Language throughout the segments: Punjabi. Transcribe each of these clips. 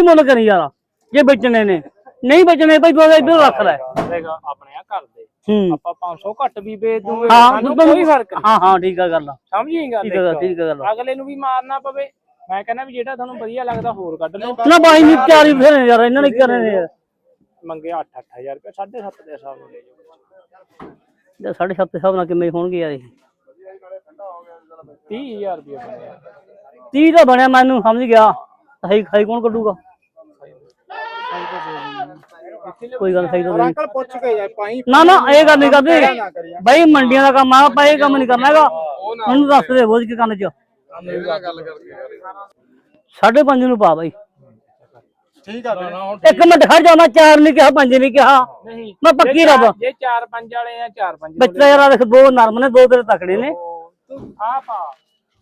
ਸਹੀ ਮੁੱਲ ਕਰੀ ਯਾਰ ਜੇ ਵੇਚਣੇ ਨੇ। ਨਹੀਂ ਵੇਚਣੇ ਭਾਈ ਤੂੰ ਇੱਧਰ ਰੱਖ ਲੈ। ਦੇਖ ਆਪਣੇ ਆ ਘਰ ਦੇ। ਹੂੰ। ਆਪਾਂ 500 ਘੱਟ ਵੀ ਵੇਚ ਦੂੰਗੇ ਹਾਂ ਕੋਈ ਫ਼ਰਕ ਨਹੀਂ। ਹਾਂ ਹਾਂ ਠੀਕ ਆ ਗੱਲ ਸਮਝੀ ਗੱਲ ਠੀਕ ਆ ਗੱਲ, ਇੱਕ। ਠੀਕ ਆ ਗੱਲ ਅਗਲੇ ਨੂੰ ਵੀ ਮਾਰਨਾ ਪਵੇ। ਮੈਂ ਕਹਿੰਦਾ ਵੀ ਜਿਹੜਾ ਤੁਹਾਨੂੰ ਵਧੀਆ ਲੱਗਦਾ ਹੋਰ ਕੱਢ ਲਓ। ਨਾ ਬਾਈ ਨਹੀਂ ਤਿਆਰੀ ਫੇਰ ਯਾਰ ਇਹਨਾਂ ਨੇ ਕਰਨੇ ਨੇ ਯਾਰ? ਮੰਗੇ 8 8000 ਰੁਪਏ 7.5 ਦੇ ਹਿਸਾਬ ਨਾਲ ਲੈ ਜਾਓ। ਜੇ ਸਾਢੇ ਸੱਤ ਹਿਸਾਬ ਨਾਲ ਕਿੰਨੇ ਹੋਣਗੇ ਯਾਰ ਇਹ? 30000 ਰੁਪਏ ਬਣਿਆ। 30 ਤਾਂ ਬਣਿਆ ਮੈਨੂੰ ਸਮਝ ਗਿਆ। ਸਹੀ ਖਾਈ ਕੌਣ ਕੱਢੂਗਾ? ਕੋਈ ਗੱਲ ਸਹੀ ਤਾਂ ਨਹੀਂ ਅੰਕਲ ਪੁੱਛ ਕੇ ਜਾ ਪਾਈ ਨਾ ਨਾ ਇਹ ਗੱਲ ਨਹੀਂ ਕਰਦੇ ਬਈ ਮੰਡੀਆਂ ਦਾ ਕੰਮ ਆ ਆਪਾਂ ਇਹ ਕੰਮ ਨਹੀਂ ਕਰਨਾ ਹੈਗਾ। ਮੈਨੂੰ ਦੱਸ ਦੇ ਬੋਝ ਕੇ ਕੰਨ ਚ। ਗੱਲ ਕਰਕੇ ਸਾਢੇ ਪੰਜ ਨੂੰ ਪਾ ਬਾਈ। ਠੀਕ ਆ ਇੱਕ ਮਿੰਟ ਖੜ ਜਾ ਮੈਂ ਚਾਰ ਨਹੀਂ ਕਿਹਾ ਪੰਜ ਨਹੀਂ ਕਿਹਾ। ਨਹੀਂ ਮੈਂ ਪੱਕੀ ਰੱਬ। ਜੇ 4-5 ਵਾਲੇ ਆ 4-5 ਬੱਚਾ ਯਾਰ ਦੇਖ ਦੋ ਨਰਮ ਨੇ ਦੋ ਤੇਰੇ ਤਕੜੇ ਨੇ। ਆ ਪਾ।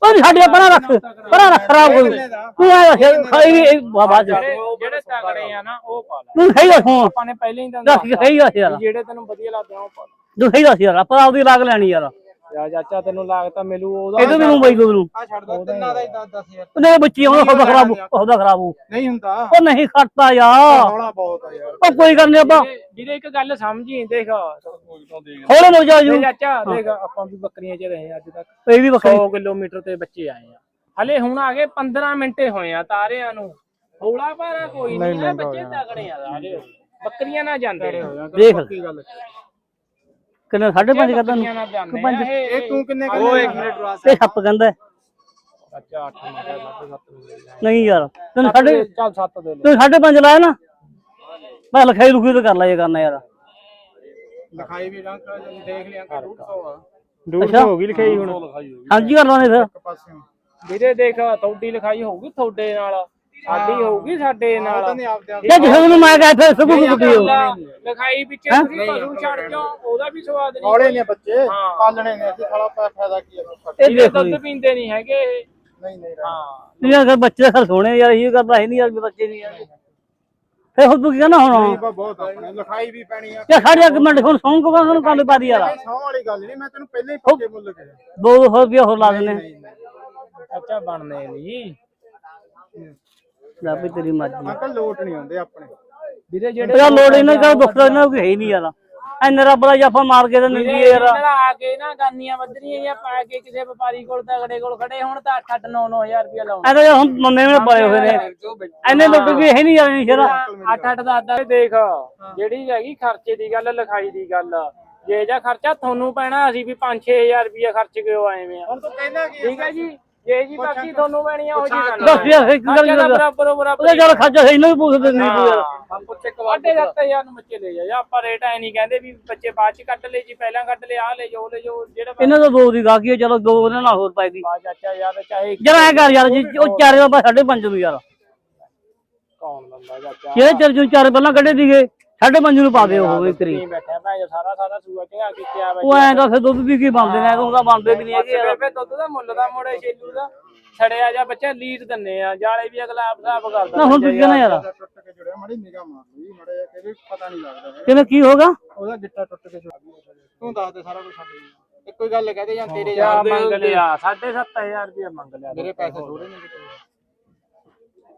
ਉਹ ਨੀ ਸਾਡੇ ਪਰਾਂ ਰੱਖ ਪਰਾਂ ਰੱਖ ਖਰਾਬ ਹੋ ਗਈ। ਤੂੰ ਆ ਖਾਈ ਵੀ ਬਾਬਾ ਜੀ। ਜਿਹੜੇ ਤਗੜੇ ਆ ਨਾ ਉਹ ਪਾ ਲੈ। ਤੂੰ ਸਹੀ ਦੱਸ ਆਪਾਂ ਨੇ ਪਹਿਲਾਂ ਹੀ ਦੱਸ ਸਹੀ ਦੱਸ ਯਾਰ। ਜਿਹੜੇ ਤੈਨੂੰ ਵਧੀਆ ਲੱਗਦੇ ਆ ਉਹ ਪਾ ਲੈ। ਤੂੰ ਸਹੀ ਦੱਸ ਯਾਰ ਆਪਾਂ ਆਪਦੀ ਲਾਗ ਲੈਣੀ ਯਾਰ। ਯਾ ਚਾਚਾ ਤੈਨੂੰ ਲੱਗਦਾ ਮਿਲੂ ਉਹਦਾ ਇਹਦੋਂ ਮੈਨੂੰ ਬਾਈ ਨੂੰ ਆ ਛੱਡ ਦੋ ਤਿੰਨਾਂ ਦਾ ਹੀ 10 10000 ਉਹਨੇ ਬੱਚੀ ਉਹਦਾ ਖਰਾਬ ਉਹਦਾ ਖਰਾਬ ਹੋ ਨਹੀਂ ਹੁੰਦਾ। ਉਹ ਨਹੀਂ ਖੜਤਾ ਯਾਰ। ਹੌਲਾ ਬਹੁਤ ਆ ਯਾਰ। ਉਹ ਕੋਈ ਗੱਲ ਨਹੀਂ ਆਪਾਂ ਜਿਹਦੇ ਇੱਕ ਗੱਲ ਸਮਝੀ ਦੇਖ। ਹੌਲੇ ਮੁੜ ਜਾ ਜੂ। ਚਾਚਾ ਦੇਖ ਆਪਾਂ ਵੀ ਬੱਕਰੀਆਂ 'ਚ ਰਹੇ ਅੱਜ ਤੱਕ। ਇਹ ਵੀ ਵੱਖਰੀ। 100 ਕਿਲੋਮੀਟਰ ਤੇ ਬੱਚੇ ਆਏ ਆ। ਹਲੇ ਹੁਣ ਆ ਗਏ 15 ਮਿੰਟੇ ਹੋਏ ਆ ਤਾਰਿਆਂ ਨੂੰ। ਹੌਲਾ ਭਾਰਾ ਕੋਈ ਨਹੀਂ ਬੱਚੇ ਤਗੜੇ ਆ ਸਾਰੇ ਬੱਕਰੀਆਂ ਨਾ। ਜਾਂਦੇ ਦੇਖ। ਕਿੰਨੇ ਸਾਢੇ ਪੰਜ ਕਰਦਾ ਨੂੰ ਪੰਜ। ਇਹ ਇਹ ਤੂੰ ਕਿੰਨੇ ਉਹ 1 ਮਿੰਟ ਰੁਕ ਇਹ ਸੱਪ ਕਹਿੰਦਾ। ਅੱਛਾ 8 ਮਿੰਟ 7 ਨਹੀਂ ਯਾਰ ਤੈਨੂੰ ਸਾਢੇ ਚੱਲ 7 ਦੇ ਲੈ। ਤੂੰ ਸਾਢੇ ਪੰਜ ਲਾਇਆ ਨਾ? ਮੈਂ ਲਿਖਾਈ ਲੁਖੀ ਤੇ ਕਰ ਲੈ ਇਹ ਕਰਨਾ ਯਾਰ। ਲਿਖਾਈ ਵੀ ਰੰਗ ਦੇਖ ਲਿਆ ਅੰਕਲ 150 ਆ। ਅੱਛਾ। ਹੋ ਗਈ ਲਿਖਾਈ ਹੁਣ। ਹਾਂਜੀ ਕਰ ਲਾਂਗੇ ਫਿਰ। ਇੱਕ ਵੀਰੇ ਦੇਖ ਤੁਹਾਡੀ ਲਿਖਾਈ ਹੋਊਗੀ ਤੁਹਾਡੇ ਨਾਲ। ਸਾਡੀ ਹੋਊਗੀ ਸਾਡੇ ਨਾਲ। ਇਹ ਕਿਸੇ ਨੂੰ ਮੈਂ ਕਹਾਂ ਫਿਰ ਸਭ ਕੁੱਟੀ ਹੋ ਲਿਖਾਈ ਪਿੱਛੇ ਤੁਸੀਂ ਪਸ਼ੂ ਛੱਡ ਦਿਓ ਉਹਦਾ ਵੀ ਸਵਾਦ ਨਹੀਂ। ਹੌਲੇ ਨੇ ਬੱਚੇ ਹਾਂ। ਪਾਲਣੇ ਨੇ ਅਸੀਂ ਖੜਾ ਪਾ ਫਾਇਦਾ ਕੀ ਆ ਇਹ ਦੇਖੋ ਦੁੱਧ ਪੀਂਦੇ ਨਹੀਂ ਹੈਗੇ ਇਹ। ਨਹੀਂ ਨਹੀਂ ਹਾਂ। ਯਾਰ ਬੱਚੇ ਸਰ ਸੋਹਣੇ ਯਾਰ ਇਹ ਕਰਦਾ ਹੈ ਨਹੀਂ ਯਾਰ ਬੱਚੇ ਨਹੀਂ ਯਾਰ ਫਿਰ ਹੁਣ ਤੂੰ ਕੀ ਕਹਿੰਦਾ ਹੁਣ? ਬਹੁਤ ਆਪਣੇ ਲਿਖਾਈ ਵੀ ਪੈਣੀ ਆ। ਯਾਰ ਸਾਡੇ ਇੱਕ ਮਿੰਟ ਹੁਣ ਸੌਂ ਕੋ ਤੁਹਾਨੂੰ ਕੱਲ ਪਾ ਦੀ ਯਾਰ ਸੌ ਵਾਲੀ ਗੱਲ ਨਹੀਂ ਮੈਂ ਤੈਨੂੰ ਪਹਿਲਾਂ ਹੀ ਪੱਕੇ ਮੁੱਲ ਦੋ ਦੋ ਰੁਪਏ ਹੋਰ ਲਾ ਨਹੀਂ ਅੱਛਾ ਬਣਨੇ ਨਹੀਂ। ਲੈ ਵੀ ਤੇਰੀ ਮਰਜ਼ੀ ਅੰਕਲ ਲੋਟ ਨਹੀਂ ਹੁੰਦੇ ਆਪਣੇ। ਵੀਰੇ ਜਿਹੜੇ ਯਾਰ ਲੋੜ ਇਹਨਾਂ ਦਾ ਦੁੱਖ ਦਾ ਇਹਨਾਂ ਨੂੰ ਕੋਈ ਹੈ ਹੀ ਨਹੀਂ ਯਾਰ। ਐਨੇ ਰੱਬ ਦਾ ਜਾਫਾ ਮਾਰ ਕੇ ਤਾਂ ਨਹੀਂ ਵੀਰੇ ਯਾਰ। ਇਹਨਾਂ ਆ ਕੇ ਨਾ ਗਾਨੀਆਂ ਵੱਧਣੀਆਂ ਜਾਂ ਪਾ ਕੇ ਕਿਸੇ ਵਪਾਰੀ ਕੋਲ ਤਗੜੇ ਕੋਲ ਖੜੇ ਹੁਣ ਤਾਂ 8 8 9 9000 ਰੁਪਏ ਲਾਉਣਾ ਐ ਤਾਂ ਯਾਰ ਹੁਣ ਮੰਮੇ ਨੇ ਪਾਏ ਹੋਏ ਨੇ। ਐਨੇ ਲੋਕ ਵੀ ਹੈ ਨਹੀਂ ਯਾਰ ਨਹੀਂ ਸ਼ਰਾ 8 8 10 10 ਦੇਖ ਜਿਹੜੀ ਹੈਗੀ ਖਰਚੇ ਦੀ ਗੱਲ ਲਿਖਾਈ ਦੀ ਗੱਲ ਜੇ ਜਾਂ ਖਰਚਾ ਤੁਹਾਨੂੰ ਪੈਣਾ ਅਸੀਂ ਵੀ 5 6000 ਰੁਪਏ ਖਰਚ ਕੇ ਆਏ ਵੇ ਆ। ਹੁਣ ਤੂੰ ਕਹਿੰਦਾ ਕੀ ਠੀਕ ਹੈ ਜੀ? ਜੇ ਜੀ ਬਾਕੀ ਤੁਹਾਨੂੰ ਪੈਣੀ ਆ ਉਹ ਜੀ ਗੱਲ ਬਸ ਯਾਰ ਇੱਕ ਗੱਲ ਖਰਚਾ ਤਾਂ ਕਰ ਬਰਾਬਰ ਬਰਾਬਰ ਉਹਦੇ ਚੱਲ ਖਾਜਾ ਸਹੀ ਨਹੀਂ ਪੁੱਛਦੇ ਨਹੀਂ ਤੂੰ ਯਾਰ। ਹਾਂ ਪੁੱਛੇ ਕਵਾਡੇ ਸੱਤ ਹਜ਼ਾਰ ਨੂੰ ਬੱਚੇ ਲੈ ਜਾ। ਜਾਂ ਆਪਾਂ ਰੇਟ ਐ ਨਹੀਂ ਕਹਿੰਦੇ ਵੀ ਬੱਚੇ ਬਾਅਦ ਚ ਕੱਟ ਲੈ ਜੀ ਪਹਿਲਾਂ ਕੱਟ ਲੈ ਆ ਲੈ ਜੋ ਲੈ ਜੋ ਜਿਹੜਾ ਇਹਨਾਂ ਦਾ ਦੋ ਹੈ ਚਲੋ ਦੋ ਉਹਨਾਂ ਨਾਲ ਹੋਰ ਪਾਈ ਦੀ। ਚਾਚਾ ਯਾਰ ਚਾਹੇ ਜਰਾ ਐ ਕਰ ਯਾਰ ਜੀ ਉਹ ਚਾਰੇ ਦਾ ਸਾਢੇ ਪੰਜ ਨੂੰ ਯਾਰ। ਕੌਣ ਲੰਦਾ ਚਾਚਾ? ਇਹ ਚਰ ਜੋ ਚਾਰ ਪਹਿਲਾਂ ਕੱਢੇ ਦੀਗੇ ਸਾਢੇ ਪੰਜ ਨੂੰ ਪਾ ਦੇ ਉਹ ਵਿਕਰੀ ਨਹੀਂ ਬੈਠਾ ਮੈਂ ਸਾਰਾ ਸਾਰਾ ਸੂਆ ਚੰਗਾ ਕੇ ਕਿਆ ਉਹ ਐਂ ਤਾਂ ਫਿਰ ਦੁੱਧ ਵੀ ਕੀ ਬਣਦੇ ਨੇ ਉਹਦਾ ਬਣਦੇ ਵੀ ਨਹੀਂ ਹੈਗੇ। ਯਾਰ ਬੇਬੇ ਦੁੱਧ ਦਾ ਮੁੱਲ ਦਾ ਮੋੜੇ ਛੇਲੂ ਦਾ। ਛੜਿਆ ਜਾ ਬੱਚਾ ਲੀਡ ਦਿੰਨੇ ਆ। ਜਾਲੇ ਵੀ ਅਗਲਾ ਆਪ ਹਿਸਾਬ ਕਰਦਾ ਨਾ ਹੁਣ ਤੂੰ ਕਹਿੰਦਾ ਯਾਰ। ਟੁੱਟ ਕੇ ਜੁੜਿਆ ਮੜੀ ਨਿਗਾਹ ਮਾਰ ਲਈ ਮੜੇ ਕਿ ਵੀ ਪਤਾ ਨਹੀਂ ਲੱਗਦਾ ਹੈਗਾ। ਕਿਵੇਂ ਕੀ ਹੋਗਾ ਉਹਦਾ ਗਿੱਟਾ ਟੁੱਟ ਕੇ ਜੁੜਿਆ। ਤੂੰ ਦੱਸ ਦੇ ਸਾਰਾ ਕੁਝ ਛੱਡ ਦੇ। ਇੱਕੋ ਹੀ ਗੱਲ ਕਹਦੇ ਜਾਂ ਤੇਰੇ ਕਿਆ ਯਾਰ ਦੇ ਮੰਗ ਲਿਆ? 7500 ਰੁਪਏ ਮੰਗ ਲਿਆ ਮੇਰੇ ਪੈਸੇ ਥੋੜੇ ਨੇ ਕਿਤੇ।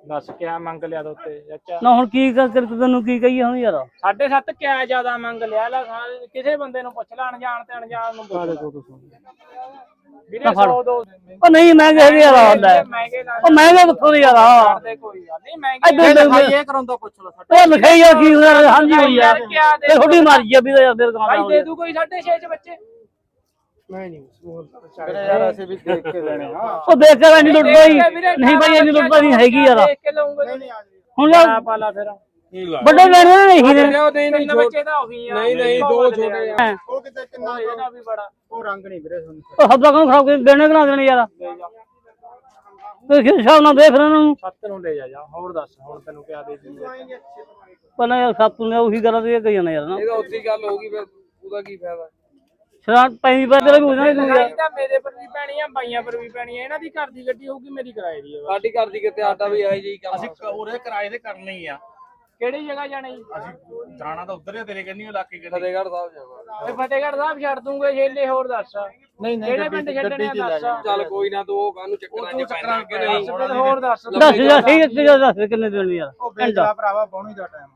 ਦੱਸ ਕਿਆ ਮੰਗ ਲਿਆ ਦੋਤੇ ਚਾਚਾ ਨਾ ਹੁਣ ਕੀ ਕਰ ਕਰ ਤੈਨੂੰ ਕੀ ਕਹੀਏ ਹੁਣ ਯਾਰ? ਸਾਢੇ ਸੱਤ ਕਿਆ ਜ਼ਿਆਦਾ ਮੰਗ ਲਿਆ? ਲਾ ਸਾਰੇ- ਕਿਸੇ ਬੰਦੇ ਨੂੰ ਪੁੱਛ ਲੈ ਅਣਜਾਣ ਤੇ ਅਣਜਾਣ ਨੂੰ ਪੁੱਛ ਲੈ। ਵੀਰੇ 100 ਦੋ ਉਹ ਨਹੀਂ ਮਹਿੰਗੇ ਹੈਗੇ ਯਾਰ ਹੁੰਦਾ ਮਹਿੰਗੇ ਲਾ ਉਹ ਮਹਿੰਗੇ ਕਿੱਥੋਂ ਦੇ ਯਾਰ ਕਰਦੇ ਕੋਈ ਗੱਲ ਨਹੀਂ ਮਹਿੰਗੇ ਇੱਧਰ ਲਿਖਾਈ ਇਹ ਕਰਾਉਂਦਾ ਪੁੱਛ ਲੈ ਸਾਡੇ ਉਹ ਲਿਖਾਈ ਆ ਕੀ ਹਾਂਜੀ ਹੋਈ ਕਿਆ ਦੇ ਇਹ ਥੋੜੀ ਮਰਜ਼ੀ ਆ ਵੀ ਤਾਂ ਯਾਰ ਭਾਈ ਦੇ ਦੂ ਕੋਈ 6.5 ਚ ਬੱਚੇ। ਮੈਂ ਨਹੀਂ ਯਾਰ ਅਸੀਂ ਵੀ ਦੇਖ ਕੇ ਲੈਣੇ ਹਾਂ ਉਹ ਦੇਖ ਕੇ ਇੰਨੀ ਲੁੱਟ ਪਈ। ਨਹੀਂ ਭਾਈ ਇੰਨੀ ਲੁੱਟ ਪਈ ਹੈਗੀ ਯਾਰ। ਦੇਖ ਕੇ ਲਊਂਗਾ। ਨਹੀਂ ਆ ਹੁਣ ਆ ਪਾਲਾ ਫਿਰ। ਵੱਡੇ ਲੈਣੇ ਨੇ ਨਹੀਂ ਨੇ ਤਿੰਨ ਬੱਚੇ ਤਾਂ ਉਹੀ ਆ। ਨਹੀਂ ਨਹੀਂ ਦੋ ਛੋਟੇ ਆ ਉਹ ਕਿਤੇ ਕਿੰਨਾ ਇਹਦਾ ਵੀ ਬੜਾ। ਉਹ ਰੰਗ ਨਹੀਂ ਵੀਰੇ ਤੁਹਾਨੂੰ ਉਹ ਹੱਦਾਂ ਕੋਲ ਖਰਾਬ ਕੇ ਦੇਣੇ ਦੇਣੇ ਯਾਰ। ਤੇ ਕਿਸ ਹਿਸਾਬ ਨਾਲ ਦੇਖ ਰਹੇ ਨੂੰ? ਸੱਤ ਨੂੰ ਲੈ ਜਾ ਜਾ ਹੋਰ ਦੱਸ ਹੁਣ ਤੈਨੂੰ ਕਿਆ ਦੇ ਦੂੰਗਾ ਪਹਿਲਾਂ ਯਾਰ ਸੱਤ ਨੇ ਉਹੀ ਗੱਲ ਤੇ ਕਹੀ ਜਾਣਾ ਯਾਰ ਨਾ। ਇਹਦਾ ਉੱਤੀ ਗੱਲ ਹੋ ਗਈ ਫਿਰ ਉਹਦਾ ਕੀ ਫਾਇਦਾ? ਸ਼ਰਾਬ ਪੈਂਦੀ ਪੈ ਤੇਰਾ ਵੀ ਹੋ ਜਾਣਾ ਤੂੰ ਯਾਰ ਤਾਂ ਮੇਰੇ ਪਰ ਵੀ ਪੈਣੀ ਆ ਬਾਈਆਂ ਪਰ ਵੀ ਪੈਣੀ ਆ ਇਹਨਾਂ ਦੀ ਘਰ ਦੀ ਗੱਡੀ ਹੋਊਗੀ ਮੇਰੀ ਕਿਰਾਏ ਦੀ ਆ ਸਾਡੀ ਘਰ ਦੀ ਕਿਤੇ ਆਟਾ ਵੀ ਆਈ ਜੀ ਕੰਮ ਅਸੀਂ ਉਰੇ ਕਿਰਾਏ ਦੇ ਕਰਨੇ ਹੀ ਆ। ਕਿਹੜੀ ਜਗ੍ਹਾ ਜਾਣਾ ਜੀ? ਅਸੀਂ ਜਾਣਾ ਤਾਂ ਉਧਰ ਹੀ ਆ, ਤੇਰੇ ਕੰਨੀ ਇਲਾਕੇ ਕੰਨੀ। ਫਤਿਹਗੜ੍ਹ ਸਾਹਿਬ ਜਾਵਾਂ ਓਏ ਫਤਿਹਗੜ੍ਹ ਸਾਹਿਬ ਛੱਡ ਦੂੰਗੇ ਛੇਲੇ ਹੋਰ ਦੱਸ। ਨਹੀਂ ਕਿਹੜੇ ਪਿੰਡ ਛੱਡਣੇ ਆ ਦੱਸ? ਚੱਲ ਕੋਈ ਨਾ ਤੂੰ ਉਹ ਕਾਹਨੂੰ ਚੱਕਰਾਂ ਚ ਪੈਣਾ ਕਿ ਨਹੀਂ ਹੋਰ ਦੱਸ। ਦੱਸ ਜਾ ਠੀਕ ਹੈ ਦੱਸ ਕਿੰਨੇ ਦੇਣੀ ਯਾਰ ਉਹ ਭਰਾਵਾ ਪੌਣੀ ਦਾ ਟਾਈਮ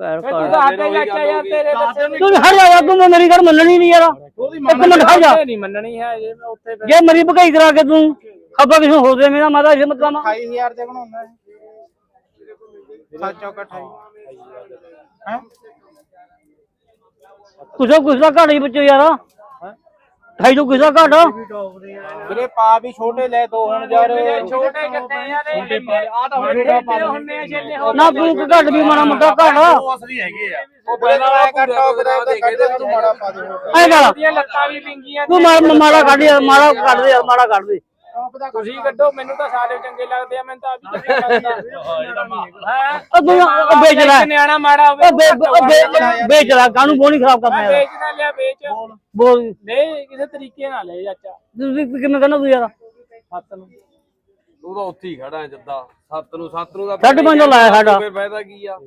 ਭੈਣ ਫਿਰ ਭਾਈ। ਤੂੰ ਦੱਸ ਦੇ। ਚਾਚਾ ਯਾਰ ਤੇਰੇ ਦੱਸੇ ਨਹੀਂ ਤੂੰ ਹਟ ਜਾ ਯਾਰ ਤੂੰ ਮੇਰੀ ਗੱਲ ਮੰਨਣੀ ਨਹੀਂ ਯਾਰ। ਉਹਦੀ ਇੱਕ ਮਿੰਟ ਹਟ ਜਾ। ਨਹੀਂ ਮੰਨਣੀ ਹੈ ਜੇ ਮੈਂ ਉੱਥੇ ਫਿਰ ਜੇ ਮਰੀ ਭਗਾਈ ਕਰਾ ਕੇ ਤੂੰ ਖੱਬਾ ਕਿਸੇ ਹੋ ਦੇ ਮੇਰਾ ਮਾਤਾ ਇਹ ਮਤਲਬ 28000 ਦੇ ਬਣਾਉਣਾ ਹੈ। ਸੱਚੋ ਇਕੱਠਾ ਹੈ। ਕੁਛ ਕੁਛ ਦਾ ਘਾਟ ਹੀ ਬੱਚੋ ਯਾਰ। ਢਾਈ ਤੋਂ ਕੁਛ ਦਾ ਘਾਟ? ਵੀਰੇ ਪਾ ਵੀ ਛੋਟੇ ਲੈ ਦੋ ਹੁਣ ਯਾਰ ਛੋਟੇ ਕਿੱਥੇ ਆ ਨੇ ਆ ਤਾਂ ਹੁਣ ਛੇਲੇ ਹੁੰਨੇ ਆ ਛੇਲੇ ਹੋਰ ਨਾ ਤੂੰ ਕਿ ਘਾਟ ਵੀ ਮਾੜਾ ਮੋਟਾ ਘਾਟ। ਅਸਲੀ ਹੈਗੇ ਆ। ਉਹ ਪਹਿਲਾਂ ਮੈਂ ਕੱਟਾ ਵੀਰੇ ਤੇ ਤੂੰ ਮਾੜਾ ਪਾ ਦੇ ਐ ਦੀਆਂ ਲੱਤਾਂ ਵੀ ਪਿੰਗੀਆਂ ਤੂੰ ਮਾੜਾ ਮਾੜਾ ਕੱਢ ਯਾਰ ਮਾੜਾ ਕੱਢ ਦੇ ਯਾਰ ਮਾੜਾ ਕੱਢ ਦੇ। ਤੁਸੀਂ ਕੱਢੋ ਮੈਨੂੰ ਤਾਂ ਸਾਰੇ ਚੰਗੇ ਲੱਗਦੇ ਆ ਮੈਨੂੰ ਤਾਂ ਆਪ ਹੀ ਚੰਗਾ ਲੱਗਦਾ ਹੈ ਲੈ। ਨਿਆਣਾ ਮਾੜਾ ਹੋਵੇ ਵੇ- ਵੇ- ਲੈ ਕਾਹਨੂੰ ਬੋਣੀ ਖਰਾਬ ਕਰਨਾ ਯਾਰ। ਵੇਚ ਨਾ ਲਿਆ ਵੇਚ। ਬੋਲ। ਲੈ ਕਿਸੇ ਤਰੀਕੇ ਨਾਲ ਲੈ ਚਾਚਾ। ਤੂੰ ਵੀ ਕਿਵੇਂ ਕਹਿੰਦਾ ਤੂੰ ਯਾਰ? ਹੱਥ ਨੂੰ। ਤੂੰ ਤਾਂ ਉੱਥੇ ਹੀ ਖੜਾ ਹੈ ਜੱਦਾ। ਸੱਤ ਨੂੰ ਸੱਤ ਨੂੰ ਦਾ ਸਾਢੇ ਪੰਜ ਲਾਇਆ ਸਾਡਾ। ਫਿਰ ਫਾਇਦਾ ਕੀ ਆ?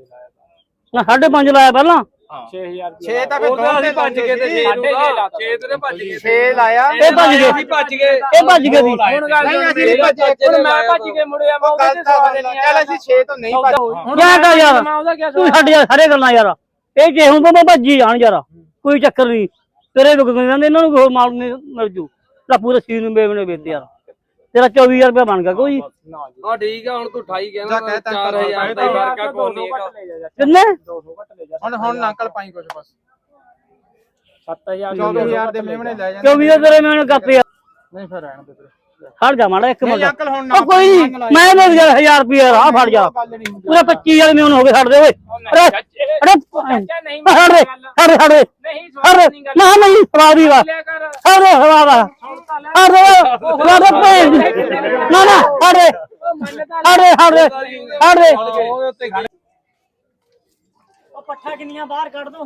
ਨਾ ਸਾਢੇ ਪੰਜ ਲਾਇਆ ਪਹਿਲਾਂ। 6000 6 ਤਾਂ ਫਿਰ ਉਹ ਤਾਂ ਅਸੀਂ ਭੱਜ ਗਏ ਤੇ 6 ਨੂੰ ਸਾਢੇ ਛੇ ਦਾ ਲਾਤਾ। 6 ਤੇ ਭੱਜ ਗਏ 6 ਲਾਇਆ। ਇਹ ਭੱਜ ਗਏ। ਅਸੀਂ ਭੱਜ ਗਏ। ਇਹ ਭੱਜ ਗਏ ਸੀ। ਹੁਣ ਗੱਲ ਨਹੀਂ, ਸੁਣ। ਅਸੀਂ ਮੇਰੀ। ਭੱਜੇ, ਹੁਣ ਮੈਂ ਭੱਜ ਕੇ ਮੁੜਿਆ ਮੈਂ ਉਹਦੇ ਗੱਲ ਤੇ ਤਾਂ ਸਵਾਲ ਸੁਣ ਨਹੀਂ ਚੱਲ ਅਸੀਂ 6 ਤੋਂ ਨਹੀਂ ਭੱਜ ਹੁਣ ਕਿਆ ਕਰ ਯਾਰ ਮੈਂ ਉਹਦਾ ਕਿਆ ਤੂੰ ਸਵਾਲ ਛੱਡ ਯਾਰ ਸਾਰੇ ਗੱਲਾਂ ਯਾਰ। ਇਹ ਜੇ ਹੁਣ ਤਾਂ ਭੱਜੀ ਜਾਣ ਯਾਰ। ਕੋਈ ਚੱਕਰ ਨਹੀਂ। ਤੇਰੇ ਰੁਕ ਗਏ ਜਾਂਦੇ ਇਹਨਾਂ ਨੂੰ ਹੋਰ ਮਾਲ ਨਹੀਂ ਮਿਲ ਜੂ। ਤਾਂ ਪੂਰੇ ਸੀ ਨੂੰ ਬੇਵਨੇ ਵੇਚ ਯਾਰ। ਤੇਰਾ 24000 ਰੁਪਏ ਬਣ ਗਿਆ ਕੋਈ। ਹਾਂ ਠੀਕ ਆ ਹੁਣ ਤੂੰ 28 ਜਾ ਕਹਿੰਦਾ ਕਹਿ ਤਾ 4000 ਦਾ ਹੀ ਫ਼ਰਕ ਆ। ਕੋਈ ਨਹੀਂ ਹੈਗਾ ਕਿੰਨੇ? 200 ਘੱਟ ਲੈ ਜਾ। ਹੁਣ ਹੁਣ ਅੰਕਲ ਪਾਈ ਕੁਛ ਬਸ। 7000 14000 ਦੇ ਮੇਮਣੇ ਲੈ ਜਾਂਦੇ 24000 ਤੇਰੇ ਮੈਂ ਕਰਤੇ ਯਾਰ ਨਹੀਂ ਫਿਰ ਰਹਿਣ ਦੇ ਵੀਰੇ ਹਟ ਜਾ ਮਾੜਾ ਇੱਕ ਮਿੰਟ। ਅੰਕਲ ਹੁਣ ਨਾ ਉਹ ਕੋਈ ਨੀ, ਮੈਂ ਗਿਆ 1000 ਰੁਪਏ ਆ ਫੜ ਜਾ। ਪੂਰੇ 25 ਵਾਲੇ ਮੈਨੂੰ ਹੋ ਗਏ ਛੱਡ ਦੇ ਓਏ। ਅਰੇ ਅਰੇ ਚਾਚਾ ਨਹੀਂ ਛੱਡ ਦੇ ਛੱਡ ਦੇ ਛੱਡ ਦੇ। ਨਹੀਂ ਛੱਡ ਸਵਾਲ ਦੇ। ਨਹੀਂ ਗੱਲ। ਨਾ ਨਹੀਂ ਸਵਾਦ ਹੀ ਵਾ ਲਿਆ ਕਰ। ਛੱਡ ਦੇ ਸਵਾਦ ਆ ਛੱਡ ਦੇ ਛੱਡ ਦੇ ਭੈਣ। ਨਾ ਨਾ ਛੱਡ ਦੇ। ਛੱਡ ਦੇ ਛੱਡ ਦੇ ਛੱਡ ਦੇ। ਉਹ ਪੱਠਾ ਕਿੰਨੀਆਂ ਬਾਹਰ ਕੱਢ ਦੋ।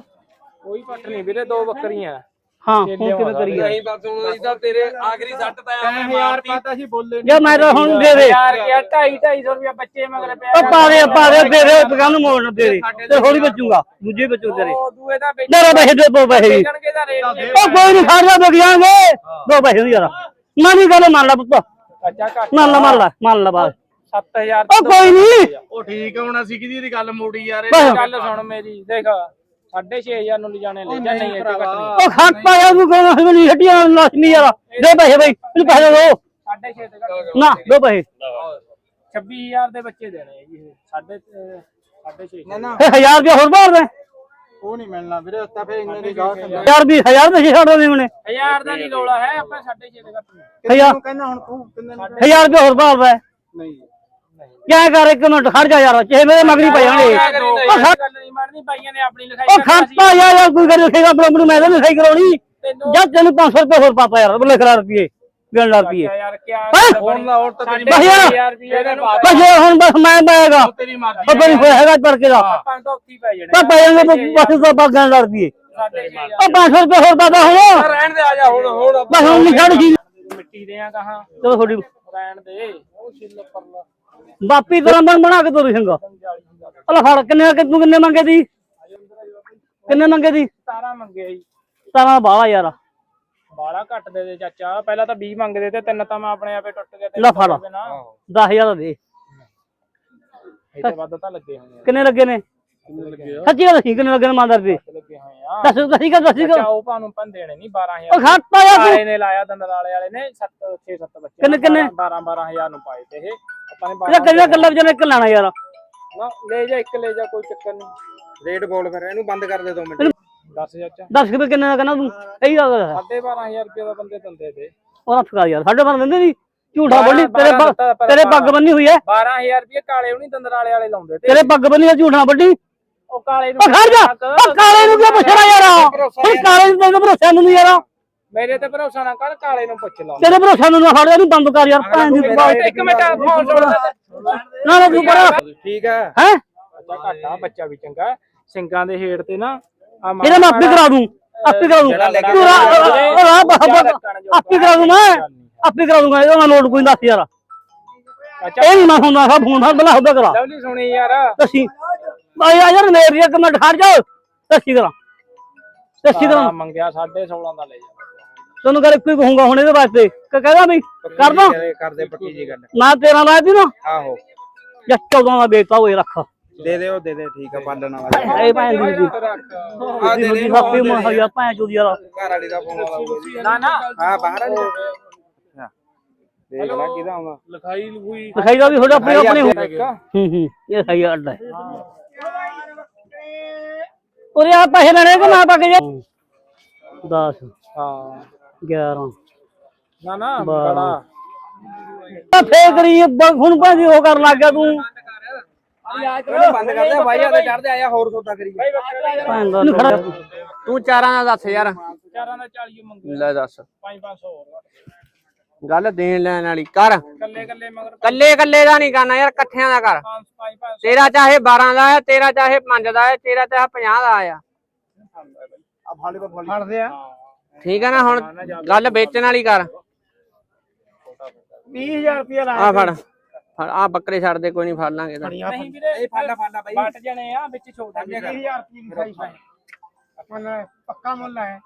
ਕੋਈ ਪੱਟ ਨਹੀਂ ਵੀਰੇ ਦੋ ਬੱਕਰੀਆਂ। ਹਾਂ ਹੁਣ ਕਿਵੇਂ ਕਰੀਏ ਨਹੀਂ ਬਸ ਹੁਣ ਅਸੀਂ ਤਾਂ ਤੇਰੇ ਆਖਰੀ ਸੱਟ ਤਾਂ ਆ 1000 ਪਤਾ ਸੀ ਬੋਲੇ ਜੇ ਮੈਂ ਤਾਂ ਹੁਣ ਦੇ ਦੇ। ਯਾਰ ਕਿਆ 2.5 250 ਰੁਪਏ ਬੱਚੇ ਮਗਰ ਪਿਆ। ਉਹ ਪਾ ਦੇ ਪਾ ਦੇ ਦੇ ਦੇ ਦੁਕਾਨ ਨੂੰ ਮੋੜਨ ਦੇ ਦੇ। ਤੇ ਹੌਲੀ ਬਚੂਗਾ ਦੂਜੇ ਬਚੂ ਤੇਰੇ। ਉਹ ਦੂਏ ਦਾ ਵੇਚ। ਮੇਰੇ ਪੈਸੇ ਦੇ ਦੋ ਪੈਸੇ। ਉਹ ਕੋਈ ਨਹੀਂ ਖੜ ਜਾ ਵਿਕ ਜਾਣਗੇ ਦੋ ਪੈਸੇ ਦੀ ਯਾਰ ਮੈਂ ਨਹੀਂ ਗੱਲ ਮੰਨ ਲਾ ਪੁੱਤ। ਚਾਚਾ ਘੱਟ ਮੰਨ ਲਾ ਮੰਨ ਲਾ ਮੰਨ ਲਾ ਬਾਤ 7000 ਉਹ ਕੋਈ ਨਹੀਂ ਉਹ ਠੀਕ ਆ ਹੁਣ ਅਸੀਂ ਕਿਹਦੀ ਦੀ ਗੱਲ ਮੋੜੀ ਯਾਰ ਬਸ। ਗੱਲ ਸੁਣ ਮੇਰੀ ਦੇਖ। 6500 ਨੂੰ ਲਿਜਾਣੇ ਲੈ ਜਾ ਨਹੀਂ ਇੱਥੇ ਕੱਟਣੀ ਉਹ ਖੱਟ ਪਾਇਆ ਤੂੰ ਕਹਿੰਦਾ ਸੀ ਮੈਨੂੰ ਹੱਡੀਆਂ ਲਾਜ਼ਮੀ ਯਾਰ। ਦੇ ਪੈਸੇ ਬਈ ਮੈਨੂੰ ਪੈਸੇ ਦੋ 6500 ਤੇ ਕੱਟ ਨਾ ਦੋ ਪੈਸੇ। 26000 ਦੇ ਬੱਚੇ ਦੇਣੇ ਜੀ ਇਹ। ਸਾਢੇ 6500 ਨਾ ਨਾ। ਇਹ ਹਜ਼ਾਰ ਰੁਪਏ ਹੋਰ ਬਾਹਰ ਦੇ। ਉਹ ਨਹੀਂ ਮਿਲਣਾ ਵੀਰੇ ਉੱਤਾ ਫੇਰ ਇੰਨੇ ਦੀ ਗਾਹ ਕਰ ਹਜ਼ਾਰ ਵੀ ਹਜ਼ਾਰ ਦੇ ਛੱਡ ਦੇ ਮੈਨੇ ਹਜ਼ਾਰ ਦਾ ਨਹੀਂ ਲੋੜਾ ਹੈ? ਆਪਾਂ 6500 ਦੇ ਕੱਟਣੀ ਹਜ਼ਾਰ। ਤੂੰ ਕਹਿੰਦਾ ਹੁਣ ਤੂੰ ਕਿੰਨੇ ਨੂੰ ਹਜ਼ਾਰ ਰੁਪਏ ਹੋਰ ਬਾਹਰ ਦਾ। ਨਹੀਂ। ਕਿਆ ਕਰ ਇੱਕ ਮਿੰਟ ਖੜ ਜਾ ਯਾਰ ਚੇ ਮੇਰੇ ਮਗਰੀ ਪੈ ਜਾਣਗੇ। ਉਹ ਗੱਲ ਨਹੀਂ ਮਾਰਨੀ ਭਾਈਆਂ ਨੇ ਆਪਣੀ ਲਿਖਾਈ ਉਹ ਖੜਤਾ ਯਾਰ ਯਾਰ ਕੋਈ ਗੱਲ ਲਿਖੇਗਾ ਆਪਣਾ ਮੈਨੂੰ ਮੈਂ ਤਾਂ ਨਹੀਂ ਸਹੀ ਕਰਾਉਣੀ। ਤੈਨੂੰ ਜਾਂ ਤੈਨੂੰ 500 ਰੁਪਏ ਹੋਰ ਪਾਤਾ ਯਾਰ ਲਿਖ ਲਾ ਰੁਪਏ ਗਿਣ ਲਾ ਰੁਪਏ। ਯਾਰ ਕਿਆ ਹੋਰ ਤਾਂ ਤੇਰੀ ਬਸ ਯਾਰ। 1000 ਰੁਪਏ ਦਾ ਬਸ ਜੇ ਹੁਣ ਬਸ ਮੈਂ ਪਾਏਗਾ ਤੇਰੀ ਮਰਜ਼ੀ ਉਹ ਬੜੀ ਹੋਇਆ ਹੈਗਾ ਤੜਕੇ ਦਾ। ਆਪਾਂ ਤਾਂ ਉੱਥੇ ਹੀ ਪੈ ਜਾਣੇ ਤਾਂ ਪੈ ਜਾਣਗੇ ਬਸ ਤਾਂ ਬਸ ਗਿਣ ਲਾ ਰੁਪਏ। ਸਾਡੇ ਛੇ ਹਜ਼ਾਰ। ਉਹ 500 ਰੁਪਏ ਹੋਰ ਪਾਤਾ ਹੁਣ। ਰਹਿਣ ਦੇ ਆ ਜਾ ਹੁਣ ਹੁਣ ਬਸ ਹੁਣ ਨਹੀਂ ਛੱਡ ਜੀ ਮਿੱਟੀ ਦੇ ਆ ਕਹਾਂ ਚਲੋ ਤੁਹਾਡੀ ਰਹਿਣ ਦੇ। ਉਹ ਛਿੱਲ ਪਰਲਾ। ਬਾਪੀ ਤਰ੍ਹਾਂ ਬਣ ਬਣਾ ਕੇ ਤੋਰੀ ਸਿੰਘਾ ਅਲਾ ਫੜ ਕਿੰਨੇ ਕਿ ਤੂੰ ਕਿੰਨੇ ਮੰਗੇ ਦੀ ਕਿੰਨੇ ਮੰਗੇ ਦੀ 17 ਮੰਗਿਆ ਜੀ। ਤਾਰਾ ਬਾਲਾ ਯਾਰ। ਬਾਲਾ ਘੱਟ ਦੇ ਦੇ ਚਾਚਾ। ਪਹਿਲਾਂ ਤਾਂ 20 ਮੰਗਦੇ ਤੇ ਤਿੰਨ ਤਾਂ ਮੈਂ ਆਪਣੇ ਆਪੇ ਟੁੱਟ ਗਿਆ ਤੇ ਲੈ ਫੜ। ਨਾ। 10000 ਦੇ। ਇਹ ਤੋਂ ਵੱਧ ਤਾਂ ਲੱਗੇ ਹੋਏ ਕਿੰਨੇ ਲੱਗੇ ਨੇ? ਸੱਚੀ ਗੱਲ ਸੀ ਕਿੰਨੇ ਲੱਗੇ ਨੇ ਮਾਦਰ ਦੇ ਆ ਲੱਗੇ ਹੋਏ ਆ। ਦੱਸ ਦੱਸੀ ਕਰ ਦੱਸੀ ਕਰ ਉਹ ਭਾਨੂੰ ਪੰ ਦੇਣੇ ਨਹੀਂ 12000 ਉਹ ਯਾਰ ਨੇ ਲਾਇਆ ਦੰਦਲਾਲੇ ਵਾਲੇ ਨੇ 7 6 7 ਬੱਚੇ ਕਿੰਨੇ- ਕਿੰਨੇ? 12 12000 ਨੂੰ ਪਾਏ ਤੇ ਇਹ। ਆਪਾਂ ਨੇ ਇਹਦਾ 12 ਕਿੰਨਾ ਗੱਲਾਂ ਵਿਚਾਰੇ ਇੱਕ ਲੈਣਾ ਯਾਰ। ਨਾ ਲੈ ਜਾ ਇੱਕ ਲੈ ਜਾ ਕੋਈ ਚੱਕਰ ਨਹੀਂ। ਰੇਟ ਬੋਲ ਫਿਰ ਇਹਨੂੰ ਬੰਦ ਕਰ ਦੇ ਦੋ ਮਿੰਟ। ਦੱਸ ਚਾਚਾ ਦੱਸ ਕਿ ਕਿੰਨੇ ਦਾ ਕਹਿੰਦਾ ਤੂੰ? ਇਹੀ ਗੱਲ 12000 ਰੁਪਏ ਦਾ ਬੰਦੇ ਦਿੰਦੇ ਤੇ। ਉਹਦਾ ਫਕਾ ਯਾਰ ਸਾਡੇ ਬਾਰ ਦਿੰਦੇ ਨਹੀਂ। ਝੂਠਾ ਬੋਲੀ ਤੇਰੇ ਤੇਰੇ ਪੱਗ ਬੰਨੀ ਹੋਈ ਹੈ। 12000 ਰੁਪਏ ਕਾਲੇ ਉਹ ਨਹੀਂ ਦੰਦਲਾਲੇ ਵਾਲੇ ਲਾਉਂਦੇ ਤੇਰੇ ਪੱਗ ਬੰਨੀ ਝੂਠਾ ਵੱਡੀ ਉਹ ਕਾਲੇ ਨੂੰ ਉਹ ਖੜ ਜਾ। ਉਹ ਕਾਲੇ ਨੂੰ ਕਿਉਂ ਪੁੱਛਣਾ ਯਾਰ? ਹੁਣ ਕਾਲੇ ਨੂੰ ਤੈਨੂੰ ਭਰੋਸਾ ਨਹੀਂ ਯਾਰ। ਮੇਰੇ ਤੇ ਭਰੋਸਾ ਨਾ ਕਰ ਕਾਲੇ ਨੂੰ ਪੁੱਛ ਲਾ। ਤੇਰੇ ਭਰੋਸਾ ਨੂੰ ਨਾ ਫੜ ਇਹਨੂੰ ਬੰਦ ਕਰ ਯਾਰ ਭੈਣ ਦੀ ਇੱਕ ਮਿੰਟ ਫੋਨ ਸੁਣ ਨਾ ਨਾ ਤੂੰ ਪਰਾ ਠੀਕ ਹੈ। ਹੈ? ਬੱਚਾ ਘਾਟਾ ਬੱਚਾ ਵੀ ਚੰਗਾ ਸਿੰਘਾਂ ਦੇ ਹੇਠ ਤੇ ਨਾ ਆ ਇਹਦਾ ਮੈਂ ਆਪੇ ਕਰਾ ਦੂੰ ਆਪੇ ਕਰਾ ਦੂੰ। ਤੂੰ ਰਾਹ ਆਪੇ ਕਰਾ ਦੂੰ ਮੈਂ। ਆਪੇ ਕਰਾ ਦੂੰਗਾ ਇਹਦਾ ਮੈਂ ਲੋਡ ਕੋਈ ਦੱਸ ਯਾਰ। ਅੱਛਾ। ਇਹ ਨਹੀਂ ਮੈਂ ਹੁੰਦਾ ਸਾ ਫੋਨ ਫੜ ਬਲਾ ਹੁੰਦਾ ਕਰਾ ਲਵਲੀ ਸੁਣੀ ਯਾਰ। ਦੱਸੀ। ਬਾਈ ਆ ਯਾਰ ਮੇਰੀ ਇੱਕ ਮਿੰਟ ਖੜ ਜਾ। ਦੱਸੀ ਕਰਾਂ। ਦੱਸੀ ਕਰਾਂ। ਮੰਗਿਆ 16.5 ਦਾ ਲੈ ਜਾ। ਤੈਨੂੰ ਗੱਲ ਇੱਕੋ ਹੀ ਕਹੂੰਗਾ ਹੁਣ ਇਹਦੇ ਵਾਸਤੇ। ਕਿ ਕਹਦਾ ਬਈ ਕਰਦਾ। ਕਰਦੇ ਪੱਕੀ ਜੀ ਗੱਲ। ਮੈਂ 13 ਲਾਇਆ ਸੀ ਨਾ? ਆਹੋ। ਜਾਂ 14 ਦਾ ਵੇਚਤਾ ਹੋਏ ਰੱਖ। ਦੇ ਦੇ ਉਹ ਦੇ ਦੇ ਠੀਕ ਆ ਪਾਲਣ ਵਾਲਾ। ਇਹ ਭੈਣ ਦੀ ਦੀ ਆ ਦੇ ਦੇ ਸਾਪੀ ਮਾ ਯਾਰ ਭੈਣ ਚੋਦੀ ਯਾਰ। ਘਰ ਵਾਲੀ ਦਾ ਫੋਨ ਆਉਂਦਾ ਨਾ ਨਾ। ਹਾਂ ਬਾਹਰ ਵਾਲੀ ਦਾ ਦੇਖ ਲੈ ਕਿਹਦਾ ਆਉਂਦਾ। ਲਿਖਾਈ ਲਗੂਈ ਲਿਖਾਈ ਦਾ ਵੀ ਥੋੜਾ ਆਪਣੇ ਆਪਣੇ ਹੂੰ। ਹੂੰ ਇਹ ਸਹੀ ਅੱਡਾ ਹੈ ਉਰੇ ਆ ਪੈਸੇ ਲੈਣੇ ਕਿ ਨਾ ਪੱਕ ਜਾ? 10 ਹਾਂ। 11 ਨਾ ਨਾ ਬਾਰਾਂ। ਬੜਾ। ਆ ਫੇਰ ਗਰੀਬ ਹੁਣ ਭਾਜੀ ਉਹ ਕਰਨ ਲੱਗ ਗਿਆ ਤੂੰ। ਉਹਨੂੰ ਬੰਦ ਕਰ ਦੇ ਬਾਈ ਆ ਤੇ ਚੜਦੇ ਆਇਆ ਹੋਰ ਸੌਦਾ ਕਰੀ ਭੈਣ ਦਾ ਖੜਾ ਤੂੰ ਚਾਰਾਂ ਦਾ ਦੱਸ ਯਾਰ। ਚਾਰਾਂ ਦਾ 40 ਮੰਗੂ ਲੈ ਦੱਸ। 5-500 ਹੋਰ। ਗੱਲ ਦੇਣ ਲੈਣ ਵਾਲੀ ਕਰ। ਕੱਲੇ ਕੱਲੇ ਮਗਰ ਕੱਲੇ ਕੱਲੇ ਦਾ ਨਹੀਂ ਕਰਨਾ ਯਾਰ ਇਕੱਠਿਆਂ ਦਾ ਕਰ। 5-500 ਤੇਰਾ ਚਾਹੇ 12 ਦਾ ਹੈ ਤੇਰਾ ਚਾਹੇ 5 ਦਾ ਹੈ ਤੇਰਾ ਚਾਹੇ 50 ਦਾ ਆ। ਆ ਫਾਲੇ ਕੋ ਫੜਦੇ ਆ। ਠੀਕ ਹੈ ਨਾ ਹੁਣ ਗੱਲ ਵੇਚਣ ਵਾਲੀ ਕਰ। 20000 ਰੁਪਏ ਲਾ ਆ ਫੜ ਫੜ ਆ ਬੱਕਰੇ ਛੱਡ ਦੇ ਕੋਈ ਨਹੀਂ ਫੜ ਲਾਂਗੇ ਤਾਂ। ਨਹੀਂ ਵੀਰੇ ਇਹ ਫਾਲਾ ਫਾਲਾ ਬਾਈ। ਵੱਟ ਜਣੇ ਆ ਵਿੱਚ ਛੋਟਾ ਜਿਹਾ 20000 ਰੁਪਏ ਦੀ ਸਾਈ ਮੁੱਲ ਪੱਕਾ ਮੁੱਲ ਹੈ।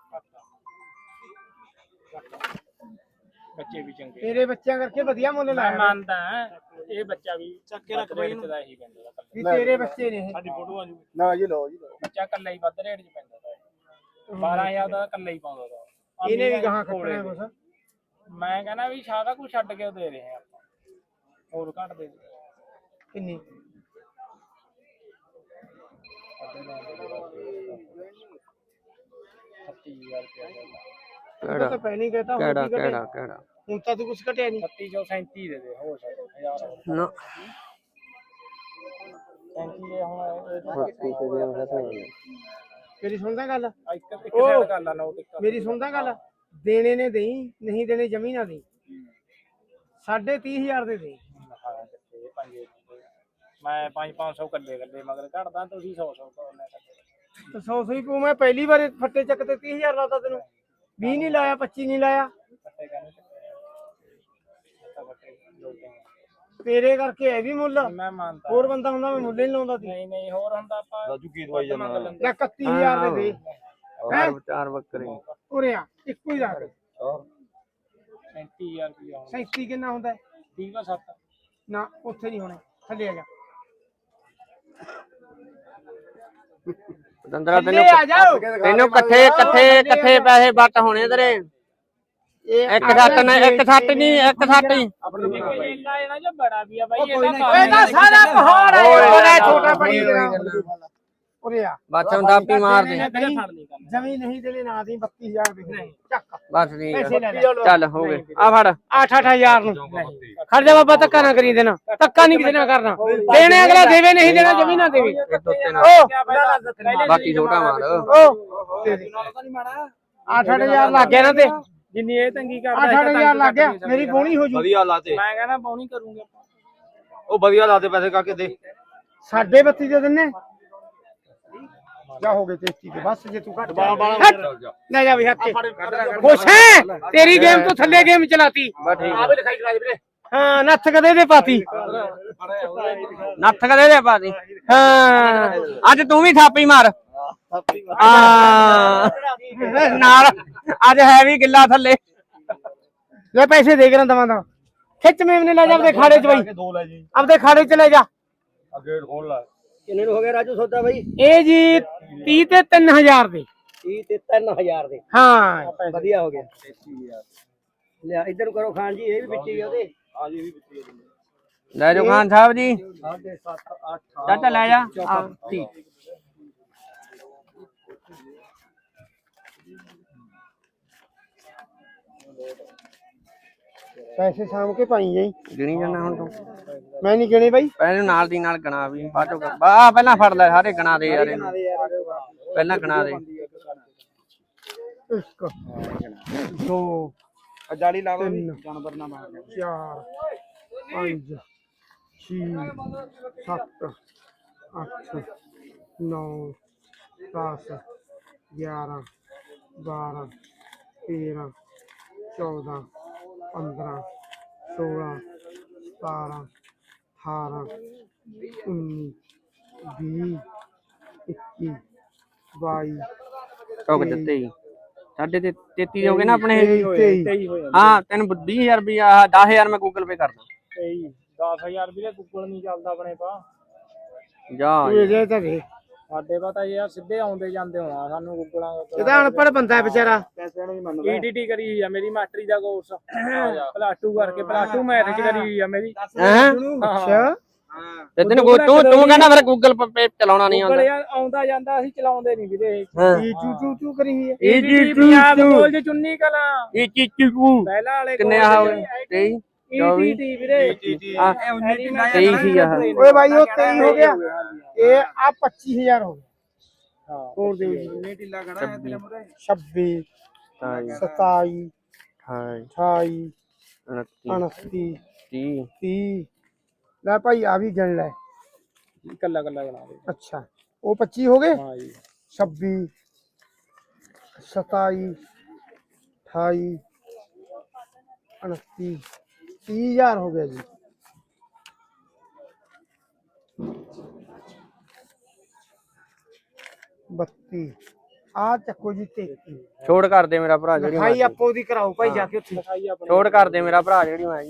ਬੱਚੇ ਵੀ ਚੰਗੇ। ਤੇਰੇ ਬੱਚਿਆਂ ਕਰਕੇ ਵਧੀਆ ਮੁੱਲ ਮੈਂ ਲਾਇਆ। ਮੰਨਦਾ ਹਾਂ, ਇਹ ਬੱਚਾ ਵੀ ਚੱਕ ਕੇ ਰੱਖ ਬਈ ਦਾ ਹੀ ਪੈਂਦਾ। ਤਾ ਵੀ ਤੇਰੇ ਬੱਚੇ ਨੇ ਇਹ। ਸਾਡੀ ਫੋਟੋ ਆ ਜੂ ਲਓ ਜੀ ਲਓ। ਜੀ ਬੱਚਾ ਕੱਲਾ ਹੀ ਵੱਧ ਰੇਟ 'ਚ ਪੈਂਦਾ 12000 ਦਾ ਕੱਲਾ ਹੀ ਪਾਉਂਦਾ ਤਾ। ਇਹਨੇ ਵੀ ਗਾਹਾਂ ਕੱਟਣਾ ਕੁਛ। ਮੈਂ ਕਹਿੰਦਾ ਵੀ ਸਾਰਾ ਕੁਝ ਛੱਡ ਕੇ ਉਹ ਦੇ ਰਹੇ ਆ ਆਪਾਂ। ਹੋਰ ਘੱਟ ਦੇ ਦੇ। ਕਿੰਨੀ? ਉਹ ਕਿਹੜਾ ਤਾਂ ਪਹਿਲਾਂ ਹੀ ਕਹਤਾ ਹੁਣ ਕਿਹੜਾ ਕੀ ਘਟਿਆ? ਕਿਹੜਾ ਕਿਹੜਾ? ਹੁਣ ਤਾਂ ਤੂੰ ਕੁਛ ਘਟਿਆ ਨਹੀਂ। 3737 ਦੇ ਦੇ ਹੋ ਸਕਦਾ ਯਾਰ ਨਾ। 37 ਦੇ ਹੁਣ ਇਹ ਮੇਰੀ ਸੁਣਦਾ ਗੱਲ? ਤਾਂ ਇੱਕ ਇੱਕ ਸਾਈਡ ਕਰ ਲਾ ਨੋਟ ਇੱਕ ਮੇਰੀ ਸੁਣਦਾ ਗੱਲ? ਦੇਣੇ ਨੇ ਦੇਈ ਨਹੀਂ ਦੇਣੇ ਜਮੀ ਨਾ ਦੇਈ। ਸਾਢੇ ਤੀਹ ਹਜ਼ਾਰ ਦੇ ਪੰਜੇ ਮੈਂ 5-500 ਕੱਲੇ ਕੱਲੇ ਮਗਰ ਘਟਦਾ ਤੁਸੀਂ 100-100 ਕਰਨੇ ਕੱਲੇ ਤੇ 100 ਸੌ ਹੀ ਪਊ ਮੈਂ ਪਹਿਲੀ ਵਾਰ ਫੱਟੇ ਚੱਕ ਤੇ 30000 ਲਾਤਾ ਤੈਨੂੰ। 20 ਨਹੀਂ ਲਾਇਆ 25 ਨਹੀਂ ਲਾਇਆ। ਕੱਟੇ ਕਹਿੰਦੇ ਤੇਰੇ ਕਰਕੇ ਇਹ ਵੀ ਮੁੱਲ। ਮੈਂ ਮੰਨਦਾ। ਹੋਰ ਬੰਦਾ ਹੁੰਦਾ ਮੈਂ ਮੁੱਲ ਹੀ ਨਹੀਂ ਲਾਉਂਦਾ ਸੀ। ਨਹੀਂ ਨਹੀਂ ਹੋਰ ਹੁੰਦਾ ਆਪਾਂ ਰਾਜੂ ਕੀ ਦਵਾਈ ਜਾਂਦਾ? ਲੈ 31000 ਦੇ ਦੇ। ਚਾਰ ਚਾਰ ਬੱਕਰੇ। ਉਰੇ ਆ ਇੱਕੋ ਹੀ ਦਾ। 37000 ਰੁਪਇਆ 37 ਕਿੰਨਾ ਹੁੰਦਾ ਹੈ? ਠੀਕ ਆ 7 ਨਾ ਉੱਥੇ ਨਹੀਂ ਹੋਣੇ ਥੱਲੇ ਆ ਜਾ। ਦੰਦਰਾ ਤੈਨੂੰ ਥੱਲੇ ਆ ਜਾਓ। ਤੈਨੂੰ ਇਕੱਠੇ ਇਕੱਠੇ ਇਕੱਠੇ ਪੈਸੇ ਵੱਟ ਹੋਣੇ ਤੇਰੇ। ਇੱਕ ਸੱਟ ਨਾ ਇੱਕ ਸੱਟ ਨਹੀਂ ਇੱਕ ਸੱਟ ਹੀ ਇੰਨਾ ਇਹ ਨਾ ਜੋ ਬੜਾ ਵੀ ਆ ਬਾਈ ਇਹਦਾ ਓਏ ਤਾਂ ਸਾਰਾ ਪਹਾੜ ਹੈ ਓਏ ਉਹਦਾ ਯਾਰ, ਛੋਟਾ ਬੜੀ ਓਏ ਉਰੇ ਆ। ਬਸ ਹੁਣ ਦਾਪੀ ਮਾਰ ਦੇ ਫੜ ਨਹੀਂ ਕਰਨਾ। ਜਮੀ ਨਹੀਂ ਦੇਣੇ ਨਾ ਦੀ 32000 ਦੇ। ਚੱਕ। ਬਸ ਠੀਕ ਪੈਸੇ ਆ ਲੈ ਲੈ। ਚੱਲ ਹੋ ਗਏ। ਆ ਫੜ। 8-8000 ਨੂੰ। ਖੜ ਜਾ ਬਾਬਾ ਧੱਕਾ ਨਾ ਕਰੀ ਦੇਣਾ। ਧੱਕਾ ਨਹੀਂ ਕਿਸੇ ਨਾਲ ਕਰਨਾ। ਦੇਣੇ ਅਗਲਾ ਦੇਵੇ ਨਹੀਂ ਦੇਣਾ ਜਮੀ ਨਾ ਦੇਵੇ। ਬਾਕੀ ਛੋਟਾ ਮਾਰ। ਓ। 8-8000 ਲੱਗ ਗਿਆ ਨਾ ਤੇ। ਜਿੰਨੀ ਇਹ ਤੰਗੀ ਕਰਦਾ 8-8000 ਲੱਗ ਗਿਆ ਮੇਰੀ ਬੋਣੀ ਹੋ ਜੂ। ਵਧੀਆ ਲਾਤੇ ਮੈਂ ਕਹਿੰਦਾ ਬੌਣੀ ਕਰੂੰਗੇ। ਆਪਾਂ ਉਹ ਵਧੀਆ ਲਾਤੇ ਪੈਸੇ ਕਾਕੇ ਦੇ। ਸਾਢੇ 32 ਦੇ ਦਿੰਨੇ। ਜਾ ਹੋ ਗਏ 33 ਦੇ ਬਸ ਜੇ ਤੂੰ ਘੱਟ ਹੱਟ। ਲੈ ਜਾ ਵੀ ਹੱਥ। ਤੇ ਖੁਸ਼ ਹੈ? ਤੇਰੀ ਗੇਮ ਤੋਂ ਥੱਲੇ ਗੇਮ ਚਲਾਤੀ। ਬਸ ਠੀਕ ਆ। ਹਾਂ ਨੱਥ ਕਦੇ ਦੇ ਪਾਤੀ। ਨੱਥ ਕਦੇ ਦੇ ਬਾਦੀ ਹਾਂ ਅੱਜ ਤੂੰ ਵੀ ਥਾਪੀ ਮਾਰ। ਹਾਂ। ਨਾਲ ਅੱਜ ਹੈ ਵੀ ਗਿੱਲਾ ਥੱਲੇ। ਲੈ ਪੈਸੇ ਦੇ ਕੇ ਦਵਾਂ ਦਾ ਖਿੱਚ ਮੇਮ ਨੇ ਲੈ ਜਾ ਆਪਦੇ ਖਾੜੇ ਚ ਬਾਈ। ਦੋ ਲੈ ਜੀ। ਆਪਦੇ ਖਾੜੇ ਚ ਲੈ ਜਾ। ਗੇਟ ਖੋਲ ਲੈ। ਕਿੰਨੇ ਨੂੰ ਹੋ ਗਿਆ ਰਾਜੂ ਸੌਦਾ ਬਾਈ? ਇਹ ਜੀ 30 ਤੇ 3000 ਦੇ। 30 ਤੇ 3000 ਦੇ। ਹਾਂ। ਵਧੀਆ ਹੋ ਗਿਆ। ਲਿਆ ਇੱਧਰ ਨੂੰ ਕਰੋ ਖਾਨ ਜੀ ਇਹ ਵੀ ਵਿੱਚ ਹੀ ਆ ਉਹਦੇ। ਆ ਜੀ ਵੀ ਵਿੱਚੇ ਲੈ ਖਾਨ ਸਾਹਿਬ ਜੀ। 7 8 ਚਾਚਾ ਲੈ ਜਾ। ਆ, ਠੀਕ। ਪੈਸੇ ਸਾਂਭ ਕੇ ਪਾਈ ਜਾਈ ਗਿਣੀ ਜਾਣਾ ਹੁਣ ਤੂੰ। ਮੈਂ ਨਹੀਂ ਗਿਣੇ ਬਾਈ। ਪਹਿਲੇ ਨਾਲ ਦੀ ਨਾਲ ਗਣਾ ਵੀ ਬਾਅਦ ਚੋਂ ਆ ਪਹਿਲਾਂ ਫੜ ਲੈ ਸਾਰੇ ਗਣਾ ਦੇ ਯਾਰ ਇਹਨੂੰ। ਪਹਿਲਾਂ ਗਣਾ ਦੇ। ਇੱਕ ਦੋ ਜਾਲੀ ਲਾ ਤਿੰਨ ਜਾਨਵਰ ਨਾ ਮਾਰ ਚਾਰ ਪੰਜ ਛੇ ਸੱਤ ਅੱਠ ਨੌ ਦਸ ਗਿਆਰਾਂ ਬਾਰਾਂ ਤੇਰਾਂ ਚੌਦਾਂ ਪੰਦਰਾਂ ਸੋਲਾਂ ਸਤਾਰਾਂ 18 19 20 21 22 ਟੋਕ ਦਿੱਤੇ। ਜੀ ਸਾਡੇ ਤੇ 33 ਹੋ ਗਏ ਨਾ ਆਪਣੇ। 23 ਤੇਈ। ਹੋਇਆ ਹਾਂ ਤੈਨੂੰ 20000 ਰੁਪਇਆ 10000 ਮੈਂ ਗੂਗਲ ਪੇ ਕਰਦਾ। ਤੇਈ 10000 ਵੀ ਗੂਗਲ ਨਹੀਂ ਚੱਲਦਾ ਆਪਣੇ ਪਾ। ਜਾ ਤੂੰ ਇਹ ਜੇ ਤਾਂ ਦੇ ਸਾਡੇ ਪਤਾ ਯਾਰ ਸਿੱਧੇ ਆਉਂਦੇ ਜਾਂਦੇ ਹੋਣਾ ਸਾਨੂੰ ਗੂਗਲਾਂ ਇਹ ਤਾਂ ਅਨਪੜ੍ਹ ਬੰਦਾ ਹੈ ਵਿਚਾਰਾ। ਈਟੀਟੀ ਕਰੀ ਹੋਈ ਆ ਮੇਰੀ ਮਾਸਟਰੀ ਦਾ ਕੋਰਸ ਪਲੱਸ 2 ਕਰਕੇ ਪਲੱਸ 2 ਮੈਥ ਚ ਕਰੀ ਹੋਈ ਆ ਮੇਰੀ। ਹੈਂ? ਅੱਛਾ। ਤੇ ਤੈਨੂੰ ਗੂ- ਤੂੰ ਤੂੰ ਕਹਿੰਦਾ ਫਿਰ ਗੂਗਲ ਪੇ ਚਲਾਉਣਾ ਨਹੀਂ ਗੂਗਲ ਆਉਂਦਾ। ਯਾਰ ਆਉਂਦਾ ਜਾਂਦਾ ਅਸੀਂ ਚਲਾਉਂਦੇ ਨਹੀਂ ਵੀਰੇ। ਇਹ ਚੂ ਚੂ ਚੂ ਕਰੀ ਹੋਈ ਹੈ ਈਟੀਟੀ ਪੰਜਾਬ ਕੋਲ ਚ ਚੁੰਨੀ ਕਲਾ। ਇਹ ਚੀਚੂ ਪਹਿਲਾ ਵਾਲੇ ਕਿੰਨੇ ਆ ਹੋਏ 23 ਈਟੀਟੀ ਵੀਰੇ ਆ 23 ਸੀ ਆਹ ਓਏ ਭਾਈ ਉਹ 23 ਹੋ ਗਿਆ ਇਹ ਆ 25000 ਹੋ ਗਿਆ ਹਾਂ ਹੋਰ ਦੇ ਜੀ 26 27 28 28 29 29 30 30 ਲੈ ਭਾਈ ਆ ਵੀ ਗਿਣ ਲੈ ਕੱਲਾ ਕੱਲਾ 25 ਹੋ ਗਏ ਹਾਂ ਜੀ 26 27 28 29 30000 ਹੋ ਗਿਆ ਜੀ। ਬੱਤੀ। ਆ ਚੱਕੋ ਜੀ 33 ਛੋੜ ਕਰ ਦੇ ਮੇਰਾ ਭਰਾ ਜਿਹੜੀ ਲਿਖਾਈ ਆਪੋ ਦੀ ਕਰਾਓ ਭਾਈ ਜਾ ਕੇ ਉੱਥੇ। ਛੋੜ ਕਰ ਦੇ ਮੇਰਾ ਭਰਾ ਜਿਹੜੀ ਮੈਂ